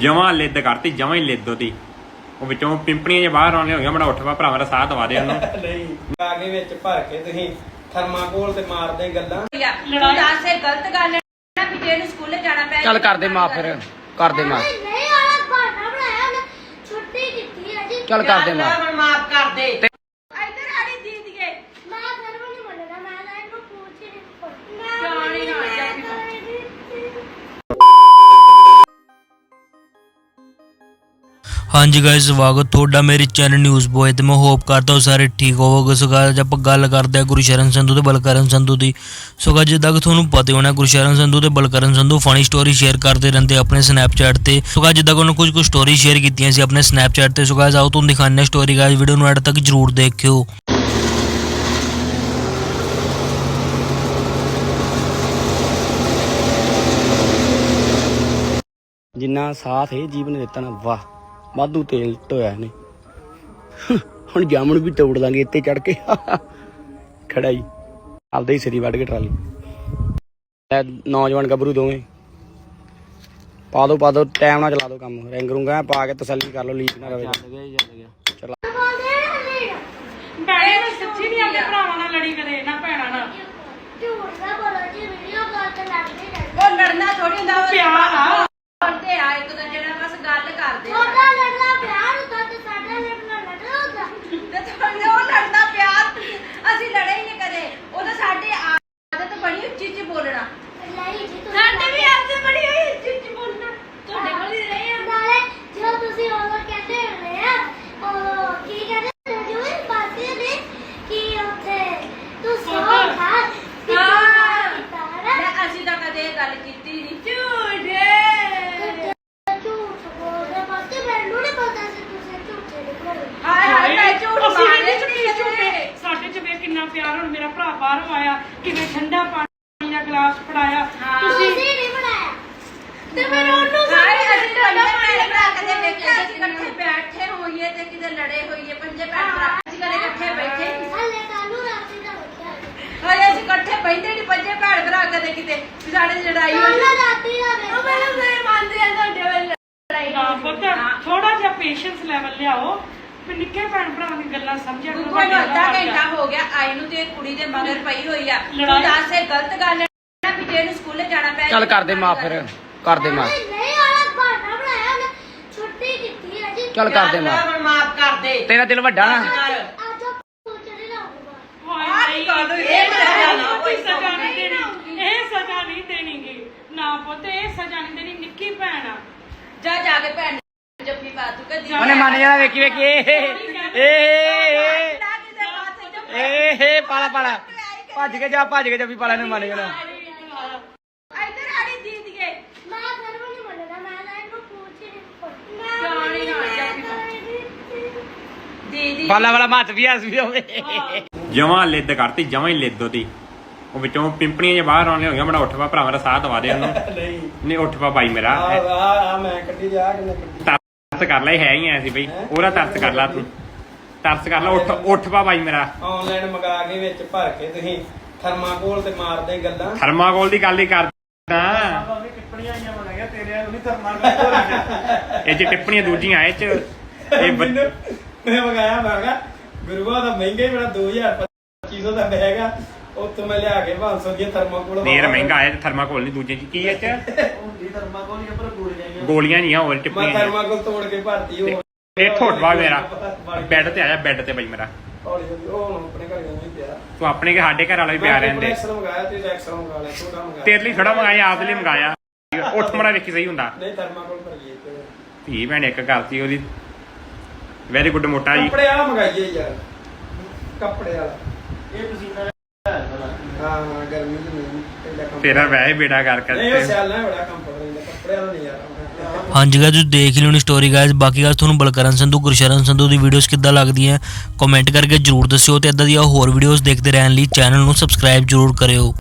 ਜਮਾਂ ਲਿੱਦ ਕਰਤੀ ਜਮਾਂ ਹੀ ਲਿੱਦ ਉਹਦੀ। ਉਹ ਵਿੱਚੋਂ ਪਿੰਪਣੀਆਂ ਜੇ ਬਾਹਰ ਆਉਣੀਆਂ ਹੋ ਗਈਆਂ ਬੜਾ ਉੱਠਵਾ ਭਰਾਵਾਂ ਦਾ ਸਾਹ ਦਵਾ ਦੇ ਉਹਨੂੰ। ਨਹੀਂ ਬਾਗੇ ਵਿੱਚ ਭਰ ਕੇ ਤੁਸੀਂ ਥਰਮਾਕੋਲ ਤੇ ਮਾਰਦੇ ਗੱਲਾਂ। ਤੂੰ ਦੱਸ ਇਹ ਗਲਤ ਗੱਲ ਹੈ ਨਾ ਵੀ ਜੇ ਇਹਨੂੰ ਸਕੂਲੇ ਜਾਣਾ ਪੈ ਚੱਲ ਕਰਦੇ ਮਾਫ ਫਿਰ ਕਰਦੇ ਮਾਫ ਨਹੀਂ ਆਲਾ ਬਹਾਨਾ ਬਣਾਇਆ ਉਹਨੇ ਛੁੱਟੀ ਕੀਤੀ ਹੈ ਜੀ। ਚੱਲ ਕਰਦੇ ਮਾਫ ਹੁਣ ਮਾਫ ਕਰ ਦੇ। ਹਾਂਜੀ ਗਾਇਸ ਸਵਾਗਤ ਤੁਹਾਡਾ ਮੇਰੇ ਚੈਨਲ ਨਿਊਜ਼ ਬੋਏ ਤੇ। ਮੈਂ ਹੋਪ ਕਰਦਾ ਹਾਂ ਸਾਰੇ ਠੀਕ ਹੋਵੋਗੇ। ਸੋ guys, ਆਪਾਂ ਗੱਲ ਕਰਦੇ ਹਾਂ ਗੁਰਸ਼ਰਨ ਸੰਧੂ ਤੇ ਬਲਕਰਨ ਸੰਧੂ ਦੀ। ਸੋ guys, ਜਿੱਦਾਂ ਕਿ ਤੁਹਾਨੂੰ ਪਤਾ ਹੋਣਾ ਗੁਰਸ਼ਰਨ ਸੰਧੂ ਤੇ Balkaran Sandhu funny story share ਕਰਦੇ ਰਹਿੰਦੇ ਆਪਣੇ ਸਨੈਪਚੈਟ ਤੇ। ਸੋ guys, ਜਿੱਦਾਂ ਕਿ ਉਹਨਾਂ ਕੁਝ ਕੁ ਸਟੋਰੀ ਸ਼ੇਅਰ ਕੀਤੀਆਂ ਸੀ ਆਪਣੇ ਸਨੈਪਚੈਟ ਤੇ। ਸੋ guys, ਆਓ ਤੁਹਾਨੂੰ ਦਿਖਾਉਂਦੇ ਹਾਂ ਸਟੋਰੀ ਗਾਇਸ ਵੀਡੀਓ ਨੂੰ ਐਡ ਤੱਕ ਜਰੂਰ ਦੇਖਿਓ। ਜਿੰਨਾ ਸਾਥ ਇਹ ਜੀਵ ਦਿੱਤਾ ਨਾ ਵਾਹ। ਵਾਧੂ ਤੇਲ ਢੋਇਆ ਇਹਨੇ। ਹੁਣ ਜਾਮਣ ਵੀ ਤੋੜ ਦਾਂਗੇ ਇੱਥੇ ਚੜ ਕੇ। ਖੜਾ ਹੀ ਆਪਦਾ ਹੀ ਸਿਰੀ ਵੱਢ ਕੇ ਟਰਾਲੀ। ਇਹ ਨੌਜਵਾਨ ਗੱਭਰੂ ਦੋਵੇਂ। ਪਾ ਦੋ ਪਾ ਦੋ ਟਾਈਮ ਨਾਲ ਚਲਾ ਦੋ ਕੰਮ। ਰਿੰਗ ਰੁੰਗਾ ਪਾ ਕੇ ਤਸੱਲੀ ਕਰ ਲਓ ਲੀਕ ਨਾ ਰਵੇ। ਚਲਾ ਭੈਣੇ ਮੈਂ ਸੱਚੀ ਨਹੀਂ ਆਪਣੇ ਭਰਾਵਾਂ ਨਾਲ ਲੜੀ ਕਦੇ ਨਾ ਭੈਣਾਂ ਨਾਲ। ਝੂਠ ਨਾ ਬੋਲੋ ਜੀ ਵੀਡੀਓ ਕਾਲ ਤੇ ਲੱਗਦੇ ਰਹਿੰਦੇ। ਉਹ ਲੜਨਾ ਥੋੜੀ ਹੁੰਦਾ ਉਹ ਪਿਆਰ ਆ। ਕਰਦੇ ਆ ਇੱਕ ਦੂਜੇ ਨਾਲ ਬਸ ਗੱਲ ਕਰਦੇ ਆ ਤੁਹਾਡਾ ਲੜਨਾ ਪਿਆਰ ਹੁੰਦਾ ਤੇ ਸਾਡਾ ਲੜਨਾ ਲੜਨਾ ਹੁੰਦਾ ਤੇ ਤੁਹਾਨੂੰ ਉਹ ਲੜਦਾ ਪਿਆਰ ਅਸੀਂ ਲੜੇ ਹੀ ਨਹੀਂ ਕਦੇ ਉਹ ਤਾਂ ਸਾਡੇ ਆਦਤ ਬਣੀ ਉੱਚੀ ਉੱਚੀ ਬੋਲਣਾ ਲਈ ਜੀ ਤੁਸੀਂ ਸਾਡੇ ਵੀ ਆਦਤ ਬਣੀ ਹੋਈ ਉੱਚੀ ਉੱਚੀ ਬੋਲਣਾ ਤੁਹਾਡੇ ਕੋਲ ਹੀ ਰਹੇ ਆ ਨਾਲੇ ਜੋ ਤੁਸੀਂ ਉਹ ਕਹਿੰਦੇ ਹੁੰਦੇ ਆ ਉਹ ਕੀ ਕਹਿੰਦੇ ਹੁੰਦੇ ਜੋ ਇਹ ਬਾਤੇ ਨੇ ਕਿ ਉੱਥੇ ਤੂੰ ਸੋ ਖਾ ਹਾਂ। ਹਾਂ ਲੈ ਅਸੀਂ ਤਾਂ ਕਦੇ ਇਹ ਗੱਲ ਕੀਤੀ ਨਹੀਂ ਝੂਠੇ ਝੂਠ ਬੋਲਦੇ ਬਾਤੇ ਮੈਨੂੰ ਨਹੀਂ ਪਤਾ ਸੀ ਤੁਸੀਂ ਝੂਠੇ ਨਿਕਲੋਗੇ ਹਾਏ ਹਾਏ ਮੈਂ ਝੂਠ ਅਸੀਂ ਮਾਰੇ ਨਹੀਂ ਨਹੀਂ ਝੂਠੇ ਝੂਠੇ ਸਾਡੇ ਚ ਵੇ ਕਿੰਨਾ ਪਿਆਰ ਹੁਣ ਮੇਰਾ ਭਰਾ ਬਾਹਰੋਂ ਆਇਆ ਕਿਵੇਂ ਠੰਡਾ ਪਾਣੀ ਦਾ ਗਲਾਸ ਫੜਾਇਆ। ਤੁਸੀਂ ਨਹੀਂ ਬਣਾਇਆ। ਤੇ ਮੈਨੂੰ ਉਹਨੂੰ ਸਾਰੇ ਅਸੀਂ ਪੰਜੇ ਭੈਣ ਭਰਾ ਕਦੇ ਵੇਖਿਆ ਅਸੀਂ ਇਕੱਠੇ ਬੈਠੇ ਹੋਈਏ ਤੇ ਕਿਤੇ ਲੜੇ ਹੋਈਏ ਪੰਜੇ ਭੈਣ ਭਰਾ ਅਸੀਂ ਕਦੇ ਇਕੱਠੇ ਬੈਠੇ। ਹਲੇ ਕਾਨੂੰ ਰਾਤੀ ਦਾ ਬੱਚਾ ਹਾਏ ਅਸੀਂ ਇਕੱਠੇ ਬੈਠੇ ਨਹੀਂ ਪੰਜੇ ਭੈਣ ਭਰਾ ਕਦੇ ਕਿਤੇ। ਵੀ ਸਾਡੇ ਲੜਾਈ ਹੋਈ। ਕਾਨੂੰ ਰਾਤੀ ਦਾ ਉਹ ਮੈਨੂੰ ਮੰਨਦੇ ਆ ਤੁਹਾਡੇ ਵੱਲ ਲੜਾਈ ਹਾਂ ਹੋਈ ਪੁੱਤ। ਥੋੜਾ ਜਿਹਾ ਪੇਸ਼ੈਂਸ ਲੈਵਲ ਲਿਆਓ। ਵੀ ਨਿੱਕੇ ਭੈਣ ਭਰਾਵਾਂ ਦੀ ਗੱਲਾਂ ਸਮਝਿਆ ਕਰੋ ਗੁੱਗੂ ਨੂੰ ਵੱਡਿਆਂ ਅੱਧਾ ਦਾ ਘੰਟਾ ਹੋ ਗਿਆ ਆਈ ਨੂੰ ਤੇ ਕੁੜੀ ਦੇ ਮਗਰ ਪਈ ਹੋਈ ਆ। ਤੂੰ ਲੜਾਈ- ਦੱਸ ਇਹ ਗਲਤ ਗੱਲ ਹੈ ਨਾ ਵੀ ਜੇ ਇਹਨੂੰ ਸਕੂਲੇ ਜਾਣਾ ਪੈ ਚੱਲ ਕਰਦੇ ਮਾਫ ਫਿਰ ਕਰਦੇ ਮਾਫ ਨਹੀਂ ਆਲਾ ਬਹਾਨਾ ਬਣਾਇਆ ਉਹਨੇ ਛੁੱਟੀ ਕੀਤੀ ਹੈ ਜੀ। ਚੱਲ ਕਰਦੇ ਮਾਫ ਹੁਣ ਮਾਫ ਕਰ ਦੇ। ਤੇਰਾ ਦਿਲ ਵੱਡਾ ਨਾ। ਅੱਜ ਆਪਾਂ ਪੁੱਛਣੇ ਲਾਉਂਗਾ ਹਾਏ ਆਹ ਨਹੀਂ, ਗੱਲ ਹੋਈ? ਇਹ ਇਹ ਸਜ਼ਾ ਨਾ ਕੋਈ ਹੋਈ, ਸਜ਼ਾ ਨਹੀਂ ਦੇਣੀ। ਇਹ ਸਜ਼ਾ ਨਹੀਂ ਦੇਣੀਗੀ। ਨਾ ਪੁੱਤ ਇਹ ਸਜ਼ਾ ਨਹੀਂ ਦੇਣੀ। ਨਿੱਕੀ ਭੈਣ ਆ। ਜਾ ਜਾ ਕੇ ਭੈਣ ਨੂੰ ਜੱਫੀ ਪਾ ਤੂੰ ਕਦੀ ਉਹਨੇ ਮੰਨ ਜਾਣਾ ਵੇਖੀ ਵੇਖੀ ਏ ਏ ਏ ਏ ਪਾਲਾ ਪਾਲਾ। ਭੱਜ ਕੇ ਜਾ ਭੱਜ ਕੇ ਜੱਫੀ ਪਾਲਾ ਨੇ ਮੰਨ ਜਾਣਾ ਇੱਧਰ ਆੜੀ ਮੈਂ ਵੀ ਮੈਂ ਇਹਨੂੰ ਪੁੱਛ ਪਾਲਾ ਵਾਲਾ ਮੱਤ ਵੀ ਹੱਸ ਵੀ ਹੋਵੇ। ਜਮਾਂ ਲਿੱਦ ਕਰਤੀ ਜਮਾਂ ਹੀ ਲਿੱਦ ਉਹਦੀ। ਉਹ ਵਿੱਚੋਂ ਪਿੰਪਣੀਆਂ ਜੇ ਬਾਹਰ ਆਉਣੀਆਂ ਹੋ ਗਈਆਂ ਬੜਾ ਉੱਠਵਾ ਭਰਾਵਾਂ ਦਾ ਸਾਹ ਦਵਾ ਦੇ ਉਹਨੂੰ। ਨਹੀਂ। ਨਹੀਂ ਉੱਠਵਾ ਬਾਈ ਮੇਰਾ। ਆ ਆ ਆ ਮੈਂ ਕੱਢੀ ਜਾ ਕਿੰਨੇ ਕੱਢੀ। ਤਰਸ ਕਰ ਲੈ ਹੈ ਹੀ ਐ ਸੀ ਬਈ। ਉਹਦਾ ਤਰਸ ਕਰ ਲਾ ਤੂੰ। ਤਰਸ ਕਰ ਲਾ ਉੱਠ ਉੱਠਵਾ ਬਾਈ ਮੇਰਾ। ਆਨਲਾਈਨ ਮੰਗਾ ਕੇ ਵਿੱਚ ਭਰ ਕੇ ਤੁਸੀਂ ਥਰਮਾਕੋਲ ਤੇ ਮਾਰਦੇ ਗੱਲਾਂ। ਥਰਮਾਕੋਲ ਦੀ ਗੱਲ ਹੀ ਕਰਦਾ ਟਿੱਪਣੀਆਂ ਆਈਆਂ ਬਣਾਈਆਂ ਤੇਰੇ ਨੂੰ ਨਹੀਂ ਥਰਮਾਕੋਲ ਇਹ ਚ ਟਿੱਪਣੀਆਂ ਦੂਜੀਆਂ ਇਹ ਚ ਇਹ ਬ- ਮੈਨੂੰ ਮੈਂ ਮੰਗਾਇਆ ਮੈਂ ਕਿਹਾ ਗੁਰੂਆ ਦਾ ਮਹਿੰਗਾ ਹੀ ਬੜਾ 2000 2500 ਦਾ ਬੈਗ ਆ। ਉਹ ਤੋਂ ਮੈਂ ਲਿਆ ਕੇ 500 ਦੀ ਥਰਮਾਕੋਲ ਨੇਰ ਮਹਿੰਗਾ ਹੈ ਥਰਮਾਕੋਲ ਨਹੀਂ ਦੂਜੇ ਚ ਕੀ ਇਹ ਚ ਹੁੰਦੀ ਥਰਮਾਕੋਲ ਹੀ ਪਰ ਗੋਲੀਆਂ ਨਹੀਂ ਆ ਹੋਰ ਮੈਂ ਟਿੱਪਣੀਆਂ ਥਰਮਾਕੋਲ ਤੋੜ ਕੇ ਭਰਤੀ ਉਹ ਇਹ ਠੋਟਵਾ ਮੇਰਾ। ਬੈੱਡ ਤੇ ਆਇਆ ਬੈੱਡ ਤੇ ਬਈ ਮੇਰਾ। ਹੌਲੀ ਹੌਲੀ ਉਹ ਹੁਣ ਆਪਣੇ ਘਰ ਜਾਂਦਾ ਹੀ ਪਿਆ। ਤੂੰ ਆਪਣੇ ਕੇ ਸਾਡੇ ਘਰ ਵਾਲਾ ਵੀ ਪਿਆ ਰਹਿੰਦੇ। ਐਕਸਲ ਮੰਗਾਇਆ ਤੇ ਐਕਸਲ ਮੰਗਾ ਲਿਆ ਛੋਟਾ ਮੰਗਾਇਆ। ਤੇਰੇ ਲਈ ਥੋੜਾ ਮੰਗਾਇਆ ਆਪ ਲਈ ਮੰਗਾਇਆ। ਉੱਠ ਮੜਾ ਵੇਖੀ ਸਹੀ ਹੁੰਦਾ। ਨਹੀਂ ਥਰਮਾਕੋਲ ਭਰੀਏ ਤੇ। ਧੀ ਭੈਣ ਇੱਕ ਕਰਤੀ ਉਹਦੀ। ਵੈਰੀ ਗੁੱਡ ਮੋਟਾ ਜੀ। ਕੱਪੜੇ ਵਾਲਾ ਮੰਗਾਈਏ ਯਾਰ। ਕੱਪੜੇ ਵਾਲਾ। ਇਹ ਪਸੀਨਾ ਹਾਂ ਹਾਂ ਗਰਮੀ ਚ ਨਹੀਂ ਇਹਦਾ ਕੰਮ ਤੇਰਾ ਵੈਸੇ ਬੇੜਾ ਕਰ ਨਹੀਂ ਉਹ ਕਰ ਸਿਆਲ ਨਾ ਬੜਾ ਕੰਫਰਟ ਰਹਿੰਦਾ ਕੱਪੜੇ ਵਾਲਾ ਨਹੀਂ ਯਾਰ ਹਾਂਜੀ ਗਾਇਸ ਤੁਸੀਂ ਦੇਖ ਲਿਓ ਨੀ ਸਟੋਰੀ ਗਾਇਸ ਬਾਕੀ ਗੱਲ ਤੁਹਾਨੂੰ ਬਲਕਰਨ ਸੰਧੂ ਗੁਰਸ਼ਰਨ ਸੰਧੂ ਦੀ ਵੀਡੀਓਜ਼ ਕਿੱਦਾਂ ਲੱਗਦੀਆਂ ਕਮੈਂਟ ਕਰਕੇ ਜਰੂਰ ਦੱਸਿਓ ਤੇ ਇਦਾਂ ਦੀਆਂ ਹੋਰ ਵੀਡੀਓਜ਼ ਦੇਖਦੇ ਰਹਿਣ ਲਈ ਚੈਨਲ ਨੂੰ ਸਬਸਕ੍ਰਾਈਬ ਜਰੂਰ ਕਰਿਓ।